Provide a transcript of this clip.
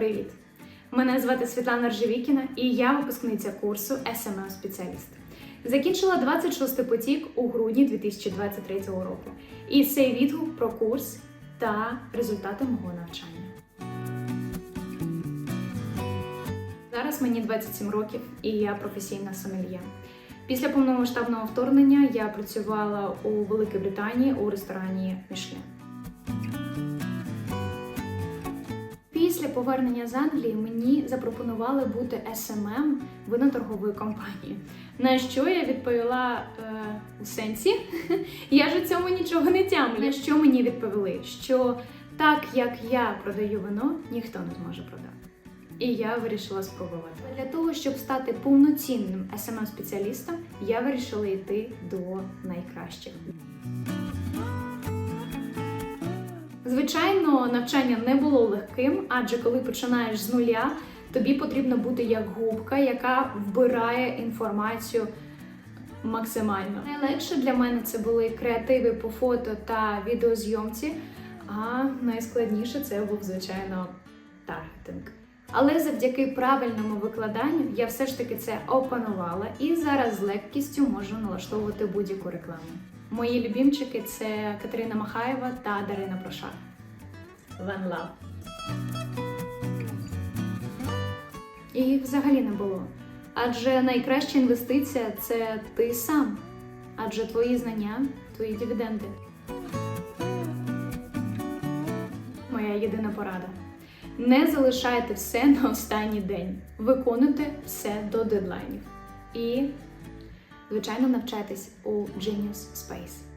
Привіт! Мене звати Світлана Ржевікіна і я випускниця курсу smm спеціаліст Закінчила 26 потік у грудні 2023 року. І цей відгук про курс та результати мого навчання. Зараз мені 27 років і я професійна сомельє. Після повномасштабного вторгнення я працювала у Великій Британії у ресторані Мішлен. Після повернення з Англії мені запропонували бути SMM виноторгової компанії. На що я відповіла е, у сенсі, я ж у цьому нічого не тямлю. На що мені відповіли, що так як я продаю вино, ніхто не зможе продати. І я вирішила спробувати. Для того, щоб стати повноцінним smm спеціалістом я вирішила йти до найкращих. Звичайно, навчання не було легким, адже коли починаєш з нуля, тобі потрібно бути як губка, яка вбирає інформацію максимально. Найлегше для мене це були креативи по фото та відеозйомці, а найскладніше це був, звичайно, таргетинг. Але завдяки правильному викладанню я все ж таки це опанувала і зараз з легкістю можу налаштовувати будь-яку рекламу. Мої любімчики це Катерина Махаєва та Дарина Прошак. One love. І взагалі не було. Адже найкраща інвестиція це ти сам. Адже твої знання, твої дивіденди. Моя єдина порада. Не залишайте все на останній день. Виконуйте все до дедлайнів. І, звичайно, навчайтесь у Genius Space.